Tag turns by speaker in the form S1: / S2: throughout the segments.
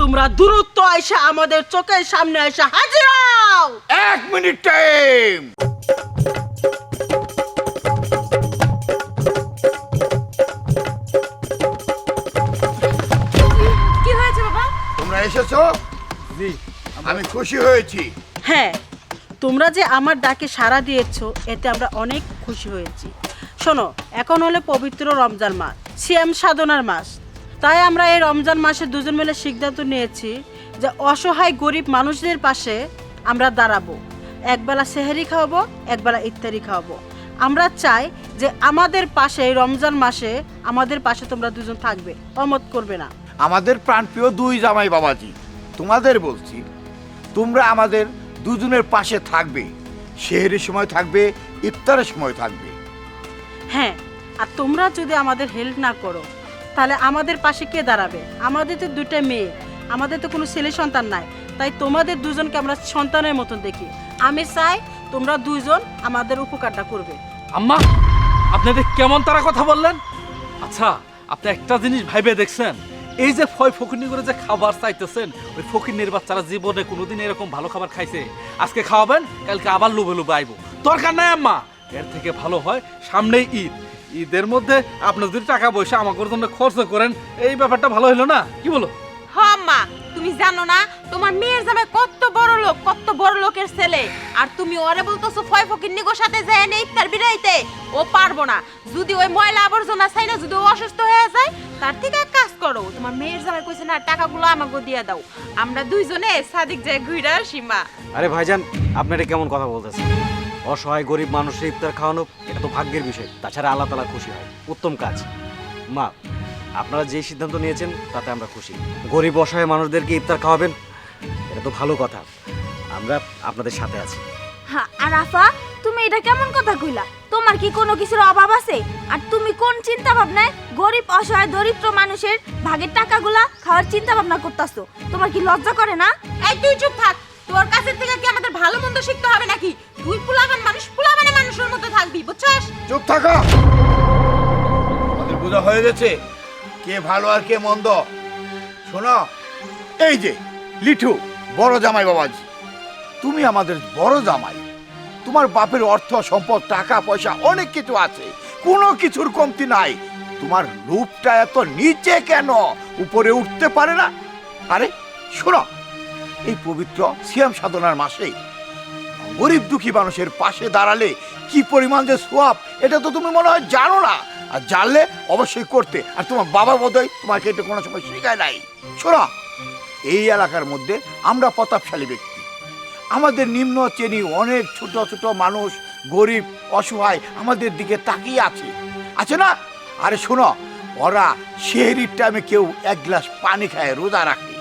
S1: তোমরা দূরত্ব আইসা আমাদের চোখের সামনে এসে হাজির হও।
S2: এক মিনিট টাইম।
S3: কি হয়েছে বাবা?
S2: তোমরা এসেছ? জি। আমি খুশি হয়েছি।
S1: হ্যাঁ তোমরা যে আমার ডাকে সাড়া দিয়েছ এতে আমরা অনেক খুশি হয়েছি। শোনো, এখন হলো পবিত্র রমজান মাস, সিয়াম সাধনার মাস। তাই আমরা এই রমজান মাসে দুজন মিলে সিদ্ধান্ত নিয়েছি যে অসহায় গরিব মানুষদের পাশে আমরা দাঁড়াবো। একবেলা সেহারি খাওয়াবো, একবেলা ইত্যাদি খাওয়াবো। আমরা চাই যে আমাদের পাশে রমজান মাসে আমাদের পাশে তোমরা দুজন থাকবে, অমত করবে না।
S2: আমাদের প্রাণপ্রিয় দুই জামাই বাবাজি, তোমাদের বলছি, তোমরা আমাদের দুজনের পাশে থাকবে শেহরের সময় থাকবে, ইফতারের সময় থাকবে।
S1: হ্যাঁ আর তোমরা যদি আমাদের হেল্প না করো, তাহলে আমাদের পাশে কে দাঁড়াবে? আমাদের তো দুটো মেয়ে, আমাদের তো কোনো ছেলে সন্তান নাই, তাই তোমাদের দুজনকে আমরা সন্তানের মতন দেখি। আমি চাই তোমরা দুইজন আমাদের উপকারটা করবে।
S4: আম্মা আপনাদের কেমন তারা কথা বললেন? আচ্ছা আপনি একটা জিনিস ভাইবে দেখছেন? এই যে ফয় ফকিরনি করে যে খাবার চাইতেছেন, ওই ফকিরনির বাচ্চারা জীবনে কোনোদিন এরকম ভালো খাবার খাইছে। আজকে খাওয়াবেন, কালকে আবার লোভে লোভে আইবো। দরকার নাই আম্মা। এর থেকে ভালো হয় সামনেই ঈদ। ঈদের মধ্যে আপনি যদি টাকা পয়সা আমাকে জন্য খরচ করেন এই ব্যাপারটা ভালো হলো না? কি বলো?
S3: হ মা তুমি জানো না তোমার মেয়ের জামাই কত বড় লোক কত বড় লোকের ছেলে। আর তুমি ওরে বলতেছো ফয় ফকির নিগোর সাথে যায় না ইফতার বিরাইতে। ও পারব না। যদি ওই ময়লা আবর্জনা চাই না যদি ও অসুস্থ হয়ে যায় তার থেকে এক কাজ করো তোমার মেয়ের জামাই কইছে না টাকাগুলো আমাকে দিয়ে দাও। আমরা দুইজনে সাদিক যায় ঘুরে আসি মা।
S5: আরে ভাইজান আপনারা কেমন কথা বলতেছেন? অসহায় গরিব মানুষের ইফতার খাওয়ানো এটা তো ভাগ্যের বিষয়। তাছাড়া আল্লাহ তালা খুশি হয়। উত্তম কাজ। মা আপনারা যে সিদ্ধান্ত নিয়েছেন তাতে আমরা খুশি। গরিব অসহায় মানুষদেরকে ইফতার খাওয়াবেন এটা তো ভালো কথা। আমরা আপনাদের সাথে আছি।
S6: হ্যাঁ আর আফা তুমি এটা কেমন কথা কইলা? তোমার কি কোনো কিছুর অভাব আছে? আর তুমি কোন চিন্তা ভাবনায় গরিব অসহায় দরিদ্র মানুষের ভাগের টাকাগুলা খাওয়ার চিন্তা ভাবনা করতেছো? তোমার কি লজ্জা করে না?
S3: এই তুই চুপ থাক। তোর কাছের থেকে কি আমাদের ভালো মন্দ শিখতে হবে নাকি? তুই পুলাবান মানুষ, পুলাবানে মানুষের মতো থাকবি, বুঝছস?
S2: চুপ থাকো। আমাদের বোঝা হয়ে গেছে কে ভালো আর কে মন্দ। শোনো, এই যে, লিঠু, বড় জামাই বাবাজি, তুমি আমাদের বড় জামাই। তোমার বাপের অর্থ, সম্পদ, টাকা, পয়সা, অনেক কিছু আছে। কোনো কিছুর কমতি নাই। তোমার রূপটা এত নিচে কেন? উপরে উঠতে পারে না। আরে, শোনো, এই পবিত্র সিয়াম সাধনার মাসে গরিব দুঃখী মানুষের পাশে দাঁড়ালে কি পরিমাণ যে সোয়াব, এটা তো তুমি মনে হয় জানো না। আর জানলে অবশ্যই করতে। আর তোমার বাবা বোধহয় তোমাকে এটা কোনো সময় শেখায় নাই। শোনো, এই এলাকার মধ্যে আমরা প্রতাপশালী ব্যক্তি। আমাদের নিম্ন শ্রেণি অনেক ছোট ছোট মানুষ, গরিব, অসহায় আমাদের দিকে তাকিয়ে আছে। আছে না? আরে শোনো, ওরা শেহরির টাইমে কেউ এক গ্লাস পানি খায়, রোজা রাখে।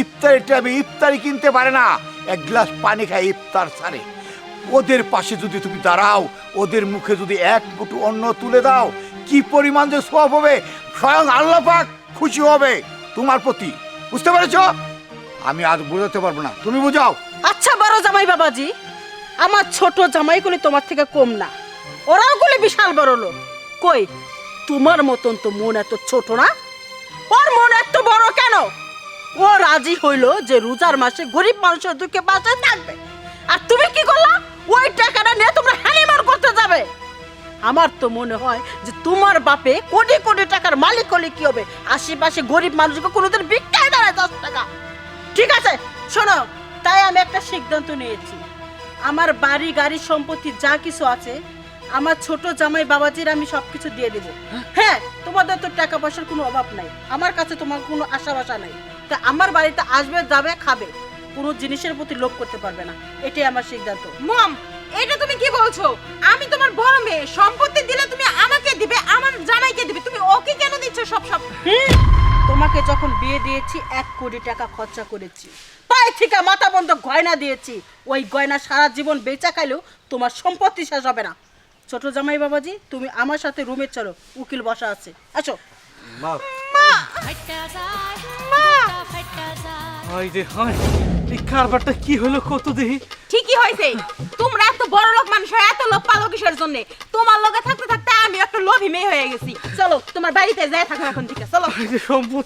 S2: ইফতারের টাইমে ইফতারি কিনতে পারে না। এক গ্লাস পানি খায় ইফতার সারে। ওদের পাশে যদি তুমি দাঁড়াও, ওদের মুখে যদি এক মুঠো অন্ন তুলে দাও, কি পরিমাণ যে সব হবে, স্বয়ং আল্লাহ পাক খুশি হবে তোমার প্রতি। বুঝতে পেরেছ? আমি আর বোঝাতে পারব না। তুমি বোঝাও।
S1: আচ্ছা বড় জামাই বাবাজি, আমার ছোট জামাইগুলি তোমার থেকে কম না। ওরাও গুলি বিশাল বড় লোক। কই, তোমার মতন তো মন এত ছোট না? ওর মন এত বড় কেন? ও রাজি হইল যে রোজার মাসে গরিব মানুষের দুঃখে পাশে থাকবে। আর তুমি কি করলা? ওই টাকাটা নিয়ে তোমরা হানিমার করতে যাবে। আমার তো মনে হয় যে তোমার বাপে কোটি কোটি টাকার মালিক হলে কি হবে? আশেপাশে গরিব মানুষকে কোনোদিন ভিক্ষায় দাঁড়ায় দশ টাকা ঠিক আছে শোনো তাই আমি একটা সিদ্ধান্ত নিয়েছি। আমার বাড়ি গাড়ি সম্পত্তি যা কিছু আছে আমার ছোট জামাই বাবাজির আমি সবকিছু দিয়ে দেবো। হ্যাঁ? তোমাদের তো টাকা পয়সার কোনো অভাব নাই। আমার কাছে তোমার কোনো আশা বাসা নাই। তা আমার বাড়িতে আসবে যাবে খাবে। কোনো জিনিসের প্রতি লোভ করতে পারবে না। এটাই আমার সিদ্ধান্ত।
S3: মম এটা তুমি কি বলছো? আমি তোমার বড় মেয়ে। সম্পত্তি দিলে তুমি আমাকে দিবে আমার জামাইকে দিবে। তুমি ওকে কেন দিচ্ছ সব সব?
S1: হুম, তোমাকে যখন বিয়ে দিয়েছি এক কোটি টাকা খরচা করেছি। পায়ে থেকে মাথা বন্ধ গয়না দিয়েছি। ওই গয়না সারা জীবন বেচা খাইলেও তোমার সম্পত্তি শেষ হবে না। ছোট জামাই বাবাজি তুমি আমার সাথে রুমে চলো। উকিল বসা আছে। আসো।
S5: মা!
S4: হাই রে হাই এই কারবারটা কি হলো কত
S3: ঠিকই হয়েছে। তোমরা এত বড় লোক মানুষ হয়ে এত লোক পালো কিসের জন্য? তোমার লগে থাকতে থাকতে আমি একটা লোভী মেয়ে হয়ে গেছি। চলো তোমার বাড়িতে যাই থাকো এখন থেকে চলো।
S4: সম্পদ